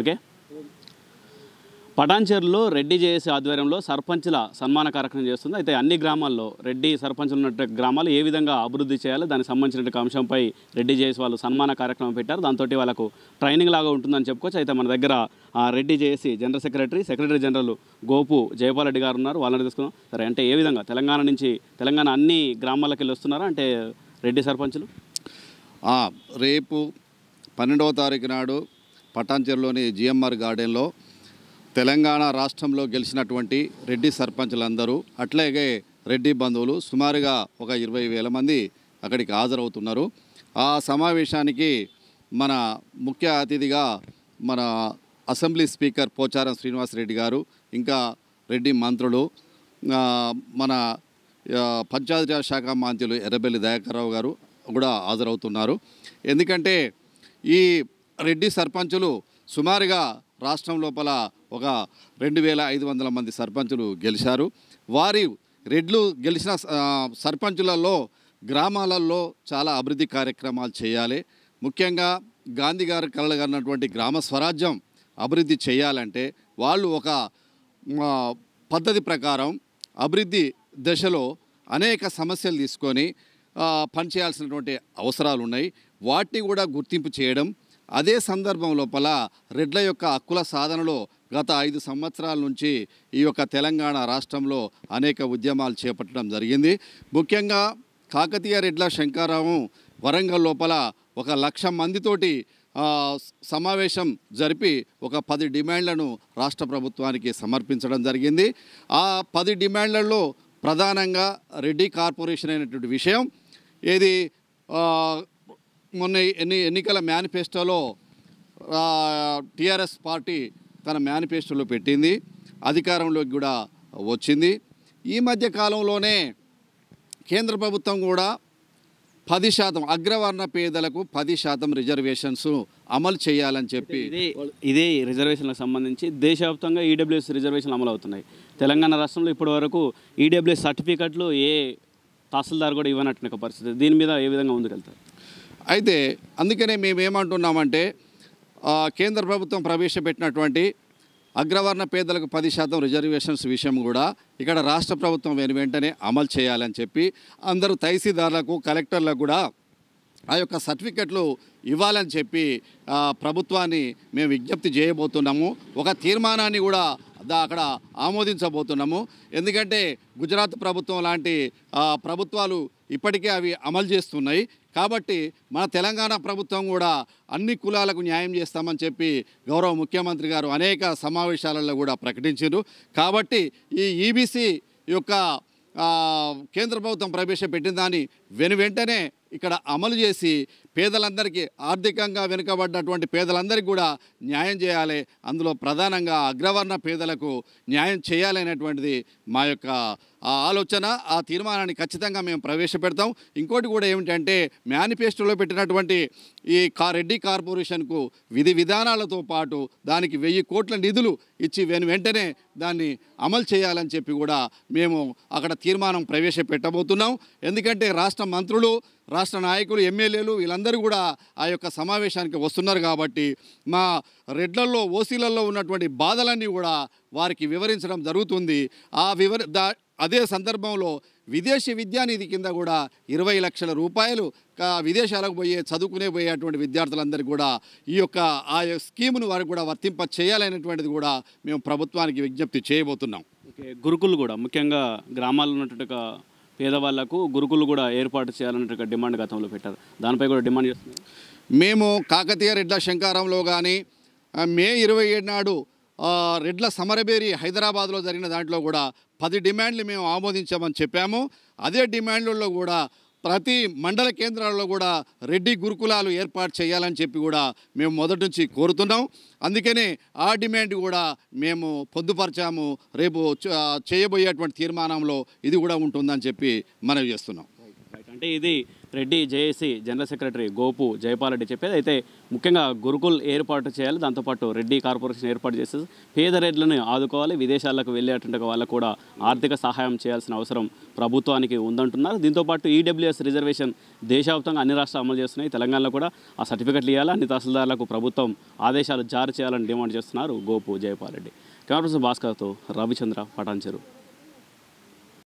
Okay? పటాన్చేరులో Reddy JAC ఆధ్వర్యంలో సర్పంచ్ల సన్మాన కార్యక్రమం చేస్తుంది. అయితే అన్ని గ్రామాల్లో రెడ్డి సర్పంచ్లు ఉన్న గ్రామాలు ఏ విధంగా అభివృద్ధి చేయాలి దానికి సంబంధించిన అంశంపై రెడ్డి జేఏసీ వాళ్ళు సన్మాన కార్యక్రమం పెట్టారు. దాంతో వాళ్ళకు ట్రైనింగ్ లాగా ఉంటుందని చెప్పుకోవచ్చు. అయితే మన దగ్గర Reddy JAC general secretary secretary general Gopu Jayapal Reddy గారు ఉన్నారు. వాళ్ళని తీసుకున్నాం సరే అంటే ఏ విధంగా? తెలంగాణ నుంచి తెలంగాణ అన్ని గ్రామాలకు వెళ్ళి వస్తున్నారా అంటే రెడ్డి సర్పంచులు? రేపు పన్నెండవ తారీఖు నాడు పటాన్చెరులోని జిఎంఆర్ గార్డెన్లో తెలంగాణ రాష్ట్రంలో గెలిచినటువంటి రెడ్డి సర్పంచ్లందరూ అట్లాగే రెడ్డి బంధువులు సుమారుగా ఒక ఇరవై వేల మంది అక్కడికి హాజరవుతున్నారు. ఆ సమావేశానికి మన ముఖ్య అతిథిగా మన అసెంబ్లీ స్పీకర్ పోచారం శ్రీనివాసరెడ్డి గారు ఇంకా రెడ్డి మంత్రులు మన పంచాయతీరాజ్ శాఖ మంత్రులు ఎర్రబెల్లి దయాకర్రావు గారు కూడా హాజరవుతున్నారు. ఎందుకంటే ఈ రెడ్డి సర్పంచులు సుమారుగా రాష్ట్రం లోపల ఒక రెండు వేల ఐదు వందల మంది సర్పంచులు గెలిచారు. వారి రెడ్లు గెలిచిన సర్పంచులలో గ్రామాలలో చాలా అభివృద్ధి కార్యక్రమాలు చేయాలి. ముఖ్యంగా గాంధీ గారు కలగన్నటువంటి గ్రామ స్వరాజ్యం అభివృద్ధి చేయాలంటే వాళ్ళు ఒక పద్ధతి ప్రకారం అభివృద్ధి దశలో అనేక సమస్యలు తీసుకొని పనిచేయాల్సినటువంటి అవసరాలు ఉన్నాయి వాటిని కూడా గుర్తింపు చేయడం అదే సందర్భం లోపల రెడ్ల యొక్క హక్కుల సాధనలో గత ఐదు సంవత్సరాల నుంచి ఈ యొక్క తెలంగాణ రాష్ట్రంలో అనేక ఉద్యమాలు చేపట్టడం జరిగింది. ముఖ్యంగా కాకతీయ రెడ్ల శంకారావు వరంగల్ లోపల ఒక లక్ష మందితోటి సమావేశం జరిపి ఒక పది డిమాండ్లను రాష్ట్ర ప్రభుత్వానికి సమర్పించడం జరిగింది. ఆ పది డిమాండ్లలో ప్రధానంగా రెడ్డి కార్పొరేషన్ అయినటువంటి విషయం ఏది మొన్న ఎన్ని ఎన్నికల మేనిఫెస్టోలో టిఆర్ఎస్ పార్టీ తన మేనిఫెస్టోలో పెట్టింది. అధికారంలోకి కూడా వచ్చింది. ఈ మధ్య కాలంలోనే కేంద్ర ప్రభుత్వం కూడా పది శాతం అగ్రవర్ణ పేదలకు పది శాతం రిజర్వేషన్స్ అమలు చేయాలని చెప్పి ఇదే రిజర్వేషన్లకు సంబంధించి దేశవ్యాప్తంగా ఈడబ్ల్యూఎస్ రిజర్వేషన్లు అమలు అవుతున్నాయి తెలంగాణ రాష్ట్రంలో ఇప్పటి వరకు ఈడబ్ల్యూఎస్ సర్టిఫికెట్లు ఏ తహసీల్దార్ కూడా ఇవ్వనట్టు ఒక పరిస్థితి. దీని మీద ఏ విధంగా ముందుకెళ్తారు? అయితే అందుకనే మేము ఏమంటున్నామంటే కేంద్ర ప్రభుత్వం ప్రవేశపెట్టినటువంటి అగ్రవర్ణ పేదలకు పది శాతం రిజర్వేషన్స్ విషయం కూడా ఇక్కడ రాష్ట్ర ప్రభుత్వం వెను వెంటనే అమలు చేయాలని చెప్పి అందరూ తహసీల్దారులకు కలెక్టర్లకు కూడా ఆ యొక్క సర్టిఫికెట్లు ఇవ్వాలని చెప్పి ప్రభుత్వాన్ని మేము విజ్ఞప్తి చేయబోతున్నాము. ఒక తీర్మానాన్ని కూడా దా అక్కడ ఆమోదించబోతున్నాము. ఎందుకంటే గుజరాత్ ప్రభుత్వం లాంటి ప్రభుత్వాలు ఇప్పటికే అవి అమలు చేస్తున్నాయి. కాబట్టి మన తెలంగాణ ప్రభుత్వం కూడా అన్ని కులాలకు న్యాయం చేస్తామని చెప్పి గౌరవ ముఖ్యమంత్రి గారు అనేక సమావేశాలలో కూడా ప్రకటించారు కాబట్టి ఈ ఈబీసీ యొక్క కేంద్ర ప్రభుత్వం ప్రవేశపెట్టిన దాన్ని వెను వెంటనే ఇక్కడ అమలు చేసి పేదలందరికీ ఆర్థికంగా వెనుకబడ్డటువంటి పేదలందరికీ కూడా న్యాయం చేయాలి. అందులో ప్రధానంగా అగ్రవర్ణ పేదలకు న్యాయం చేయాలనేటువంటిది మా యొక్క ఆ ఆలోచన ఆ తీర్మానాన్ని ఖచ్చితంగా మేము ప్రవేశపెడతాం. ఇంకోటి కూడా ఏమిటంటే మేనిఫెస్టోలో పెట్టినటువంటి ఈ కా రెడ్డి కార్పొరేషన్కు విధి విధానాలతో పాటు దానికి వెయ్యి కోట్ల నిధులు ఇచ్చి వెను వెంటనే దాన్ని అమలు చేయాలని చెప్పి కూడా మేము అక్కడ తీర్మానం ప్రవేశపెట్టబోతున్నాం. ఎందుకంటే రాష్ట్ర మంత్రులు రాష్ట్ర నాయకులు ఎమ్మెల్యేలు వీళ్ళందరూ కూడా ఆ యొక్క సమావేశానికి వస్తున్నారు కాబట్టి మా రెడ్లల్లో ఓసీలలో ఉన్నటువంటి బాధలన్నీ కూడా వారికి వివరించడం జరుగుతుంది. ఆ వివర అదే సందర్భంలో విదేశీ విద్యానిధి కింద కూడా ఇరవై లక్షల రూపాయలు కా- విదేశాలకు పోయే చదువుకునే పోయేటువంటి విద్యార్థులందరికీ కూడా ఈ యొక్క ఆ యొక్క స్కీమును వారికి కూడా వర్తింప చేయాలనేటువంటిది కూడా మేము ప్రభుత్వానికి విజ్ఞప్తి చేయబోతున్నాం. గురుకులు కూడా ముఖ్యంగా గ్రామాల్లో ఉన్నటువంటి పేదవాళ్ళకు గురుకులు కూడా ఏర్పాటు చేయాలన్నట్టుగా డిమాండ్ గతంలో పెట్టారు. దానిపై కూడా డిమాండ్ చేస్తున్నారు. మేము కాకతీయ రెడ్ల శంకారంలో కానీ మే ఇరవై ఏడు నాడు రెడ్ల సమరబేరి హైదరాబాద్లో జరిగిన దాంట్లో కూడా పది డిమాండ్లు మేము ఆమోదించామని చెప్పాము. అదే డిమాండ్లలో కూడా ప్రతి మండల కేంద్రాల్లో కూడా రెడ్డి గురుకులాలు ఏర్పాటు చేయాలని చెప్పి కూడా మేము మొదటి నుంచి కోరుతున్నాం. అందుకనే ఆ డిమాండ్ కూడా మేము పొందుపరిచాము. రేపు చేయబోయేటువంటి తీర్మానంలో ఇది కూడా ఉంటుందని చెప్పి మనవి చేస్తున్నాం. అంటే ఇది Reddy JAC general secretary Gopu Jayapal Reddy చెప్పేది. అయితే ముఖ్యంగా గురుకుల్ ఏర్పాటు చేయాలి. దాంతోపాటు రెడ్డి కార్పొరేషన్ ఏర్పాటు చేసి పేద రెడ్లను ఆదుకోవాలి. విదేశాలకు వెళ్ళేటువంటి వాళ్ళకు కూడా ఆర్థిక సహాయం చేయాల్సిన అవసరం ప్రభుత్వానికి ఉందంటున్నారు. దీంతోపాటు ఈడబ్ల్యూఎస్ రిజర్వేషన్ దేశవ్యాప్తంగా అన్ని రాష్ట్రాలు అమలు చేస్తున్నాయి. తెలంగాణలో కూడా ఆ సర్టిఫికెట్లు ఇవ్వాలి? అన్ని తహసీల్దారులకు ప్రభుత్వం ఆదేశాలు జారీ చేయాలని డిమాండ్ చేస్తున్నారు గోపు జయపాల్ రెడ్డి. కెమెరా పర్సన్ భాస్కర్తో రవిచంద్ర పటాన్చెరు.